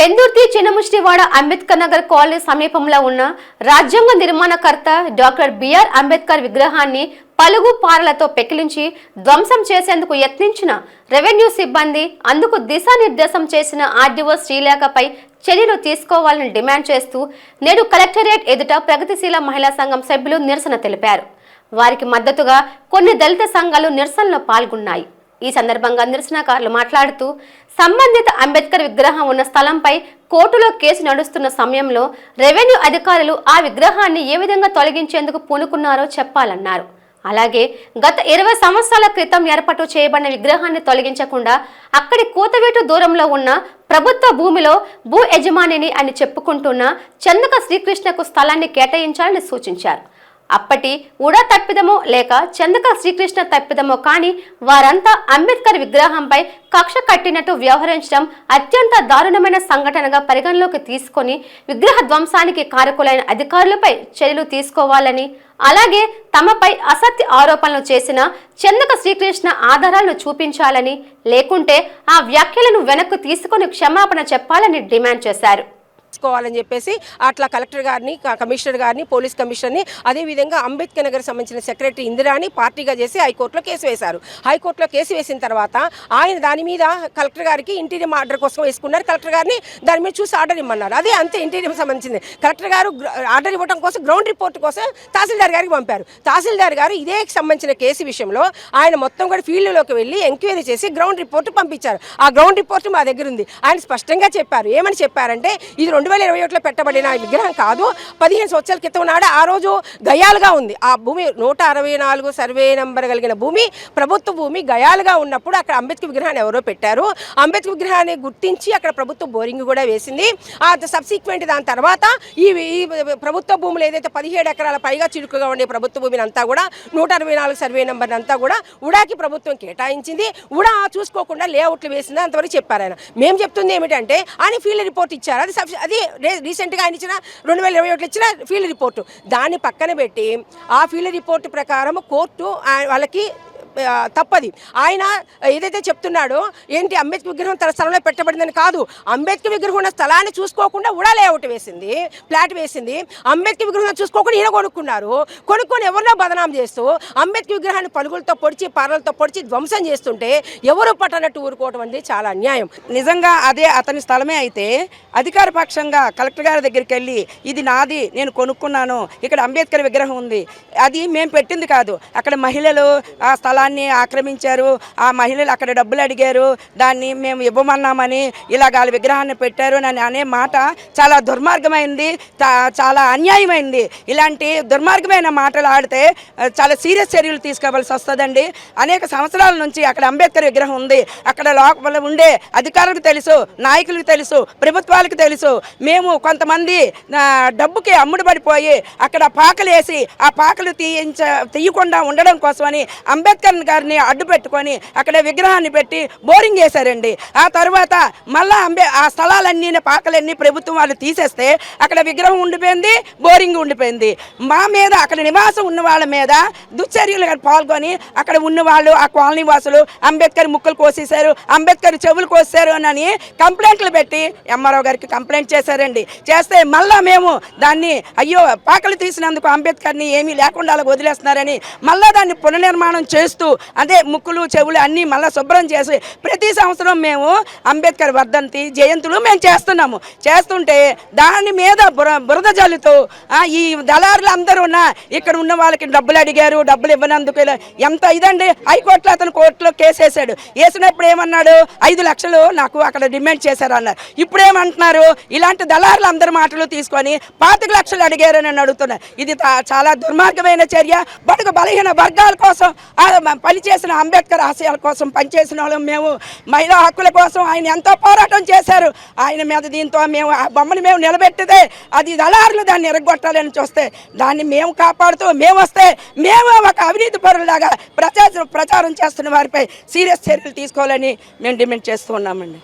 Pendurthi Chinnamushtivada Ambedkar Nagar colony సమీపంలో ఉన్న రాజ్యాంగ నిర్మాణకర్త డాక్టర్ బిఆర్ అంబేద్కర్ విగ్రహాన్ని పలుగు పారలతో పెకిలించి ధ్వంసం చేసేందుకు యత్నించిన రెవెన్యూ సిబ్బంది అందుకు దిశానిర్దేశం చేసిన ఆర్డీఓ శ్రీలేఖపై చర్యలు తీసుకోవాలని డిమాండ్ చేస్తూ నేడు కలెక్టరేట్ ఎదుట ప్రగతిశీల మహిళా సంఘం సభ్యులు నిరసన తెలిపారు. వారికి మద్దతుగా కొన్ని దళిత సంఘాలు నిరసనలో పాల్గొన్నాయి. ఈ సందర్భంగా నిరసనకారులు మాట్లాడుతూ సంబంధిత అంబేద్కర్ విగ్రహం ఉన్న స్థలంపై కోర్టులో కేసు నడుస్తున్న సమయంలో రెవెన్యూ అధికారులు ఆ విగ్రహాన్ని ఏ విధంగా తొలగించేందుకు పూనుకున్నారో చెప్పాలన్నారు. అలాగే గత ఇరవై సంవత్సరాల క్రితం ఏర్పాటు చేయబడిన విగ్రహాన్ని తొలగించకుండా అక్కడి కూతవేటు దూరంలో ఉన్న ప్రభుత్వ భూమిలో భూ యజమానిని అని చెప్పుకుంటున్న చందక శ్రీకృష్ణకు స్థలాన్ని కేటాయించాలని సూచించారు. అప్పటి ఉడా తప్పిదమో లేక చందక శ్రీకృష్ణ తప్పిదమో కానీ వారంతా అంబేద్కర్ విగ్రహంపై కక్ష కట్టినట్టు వ్యవహరించడం అత్యంత దారుణమైన సంఘటనగా పరిగణలోకి తీసుకొని విగ్రహ ధ్వంసానికి కారకులైన అధికారులపై చర్యలు తీసుకోవాలని అలాగే తమపై అసత్య ఆరోపణలు చేసిన చందక శ్రీకృష్ణ ఆధారాలను చూపించాలని లేకుంటే ఆ వ్యాఖ్యలను వెనక్కు తీసుకొని క్షమాపణ చెప్పాలని డిమాండ్ చేశారు. తీసుకోవాలని చెప్పేసి అట్లా కలెక్టర్ గారిని కమిషనర్ గారిని పోలీస్ కమిషనర్ని అదేవిధంగా అంబేద్కర్ నగర్ సంబంధించిన సెక్రటరీ ఇందిరాని పార్టీగా చేసి హైకోర్టులో కేసు వేశారు. హైకోర్టులో కేసు వేసిన తర్వాత ఆయన దాని మీద కలెక్టర్ గారికి ఇంటీరియం ఆర్డర్ కోసం వేసుకున్నారు. కలెక్టర్ గారిని దాని మీద చూసి ఆర్డర్ ఇమ్మన్నారు. అదే అంతే ఇంటీరియం సంబంధించింది. కలెక్టర్ గారు ఆర్డర్ ఇవ్వడం కోసం గ్రౌండ్ రిపోర్ట్ కోసం తహసీల్దార్ గారికి పంపారు. తహసీల్దార్ గారు ఇదే సంబంధించిన కేసు విషయంలో ఆయన మొత్తం కూడా ఫీల్డ్లోకి వెళ్ళి ఎంక్వైరీ చేసి గ్రౌండ్ రిపోర్ట్ పంపించారు. ఆ గ్రౌండ్ రిపోర్ట్ మా దగ్గర ఉంది. ఆయన స్పష్టంగా చెప్పారు. ఏమని చెప్పారంటే ఇది రెండు వేల ఇరవై ఒకటిలో పెట్టబడిన విగ్రహం కాదు. పదిహేను సంవత్సరాల క్రితం నాడు ఆ రోజు గయాలుగా ఉంది. ఆ భూమి నూట అరవై నాలుగు సర్వే నంబర్ కలిగిన భూమి ప్రభుత్వ భూమి గయాలుగా ఉన్నప్పుడు అక్కడ అంబేద్కర్ విగ్రహాన్ని ఎవరో పెట్టారు. అంబేద్కర్ విగ్రహాన్ని గుర్తించి అక్కడ ప్రభుత్వ బోరింగ్ కూడా వేసింది. ఆ సబ్సిక్వెంట్ దాని తర్వాత ఈ ప్రభుత్వ భూములు ఏదైతే పదిహేడు ఎకరాల పైగా చిరుకుగా ఉండే ప్రభుత్వ భూమిని అంతా కూడా నూట అరవై నాలుగు సర్వే నెంబర్ అంతా కూడా ఉడాకి ప్రభుత్వం కేటాయించింది. ఉడా చూసుకోకుండా లేఅవుట్లు వేసింది అంతవరకు చెప్పారు ఆయన. మేము చెప్తుంది ఏమిటంటే ఆయన ఫీల్డ్ రిపోర్ట్ ఇచ్చారు. అది అది రీసెంట్గా ఆయన ఇచ్చిన రెండు వేల ఇరవై ఒకటిలో ఇచ్చిన ఫీల్డ్ రిపోర్టు. దాన్ని పక్కన పెట్టి ఆ ఫీల్డ్ రిపోర్ట్ ప్రకారం కోర్టు వాళ్ళకి తప్పది. ఆయన ఏదైతే చెప్తున్నాడో ఏంటి అంబేద్కర్ విగ్రహం తన స్థలంలో పెట్టబడిందని కాదు. అంబేద్కర్ విగ్రహం ఉన్న స్థలాన్ని చూసుకోకుండా ఉడా లేఅవుట్ వేసింది ఫ్లాట్ వేసింది. అంబేద్కర్ విగ్రహం చూసుకోకుండా ఈయన కొనుక్కున్నారు. కొనుక్కొని ఎవరినో బదనాం చేస్తూ అంబేద్కర్ విగ్రహాన్ని పలుగులతో పొడిచి పారలతో పొడిచి ధ్వంసం చేస్తుంటే ఎవరు పట్టనట్టు ఊరుకోవడం అనేది చాలా అన్యాయం. నిజంగా అదే అతని స్థలమే అయితే అధికార పక్షంగా కలెక్టర్ గారి దగ్గరికి వెళ్ళి ఇది నాది నేను కొనుక్కున్నాను ఇక్కడ అంబేద్కర్ విగ్రహం ఉంది అది మేము పెట్టింది కాదు. అక్కడ మహిళలు ఆ స్థలాన్ని ఆక్రమించారు. ఆ మహిళలు అక్కడ డబ్బులు అడిగారు. దాన్ని మేము ఇవ్వమన్నామని ఇలాగ వాళ్ళ విగ్రహాన్ని పెట్టారు అని అనే మాట చాలా దుర్మార్గమైంది. చాలా అన్యాయమైంది. ఇలాంటి దుర్మార్గమైన మాటలు ఆడితే చాలా సీరియస్ చర్యలు తీసుకోవాల్సి వస్తుందండి. అనేక సంవత్సరాల నుంచి అక్కడ అంబేద్కర్ విగ్రహం ఉంది. అక్కడ లోపల ఉండే అధికారులకు తెలుసు నాయకులకు తెలుసు ప్రభుత్వాలకు తెలుసు. మేము కొంతమంది డబ్బుకి అమ్ముడుపడిపోయి అక్కడ పాకలు వేసి ఆ పాకలు తీయించ తీయకుండా ఉండడం కోసమని అంబేద్కర్ గారిని అడ్డు పెట్టుకొని అక్కడ విగ్రహాన్ని పెట్టి బోరింగ్ వేశారండి ఆ తర్వాత మళ్ళా అంబే ఆ స్థలాలన్నీ పాకలన్నీ ప్రభుత్వం వాళ్ళు తీసేస్తే అక్కడ విగ్రహం ఉండిపోయింది బోరింగ్ ఉండిపోయింది. మా మీద అక్కడ నివాసం ఉన్న వాళ్ళ మీద దుశ్చర్యలు పాల్గొని అక్కడ ఉన్న వాళ్ళు ఆ కాలనీ వాసులు అంబేద్కర్ ముక్కలు కోసేశారు అంబేద్కర్ చెవులు కోసారు అని కంప్లైంట్లు పెట్టి ఎంఆర్ఓ గారికి కంప్లైంట్ చేశారండి. చేస్తే మళ్ళా మేము దాన్ని అయ్యో పాకలు తీసినందుకు అంబేద్కర్ని ఏమీ లేకుండా అలా వదిలేస్తున్నారని మళ్ళా దాన్ని పునర్నిర్మాణం చేస్తూ అదే ముక్కులు చెవులు అన్నీ మళ్ళీ శుభ్రం చేసి ప్రతి సంవత్సరం మేము అంబేద్కర్ వర్ధంతి జయంతులు మేము చేస్తున్నాము. చేస్తుంటే దాని మీద బుర బురద జల్లుతూ ఈ దళారులు అందరూ ఉన్న ఇక్కడ ఉన్న వాళ్ళకి డబ్బులు అడిగారు డబ్బులు ఇవ్వనందుకు ఎంత ఇదండి? హైకోర్టులో అతను కోర్టులో కేసు వేసాడు వేసినప్పుడు ఏమన్నాడు? ఐదు లక్షలు నాకు అక్కడ డిమాండ్ చేశారు అన్నారు. ఇప్పుడు ఏమంటున్నారు ఇలాంటి దళారులు అందరి మాటలు తీసుకొని పాతిక లక్షలు అడిగారని అని అడుగుతున్నారు. ఇది చాలా దుర్మార్గమైన చర్య. బడుగు బలహీన వర్గాల కోసం పనిచేసిన అంబేద్కర్ ఆశయాల కోసం పనిచేసిన వాళ్ళం. మేము మహిళా హక్కుల కోసం ఆయన ఎంతో పోరాటం చేశారు. ఆయన మీద దీంతో మేము ఆ బొమ్మని మేము నిలబెట్టితే అది దళారులు దాన్ని ఎరగొట్టాలని చూస్తే దాన్ని మేము కాపాడుతూ మేము వస్తే మేము ఒక అవినీతి పరులాగా ప్రచారం ప్రచారం చేస్తున్న వారిపై సీరియస్ చర్యలు తీసుకోవాలని మేము డిమాండ్ చేస్తూ ఉన్నామండి.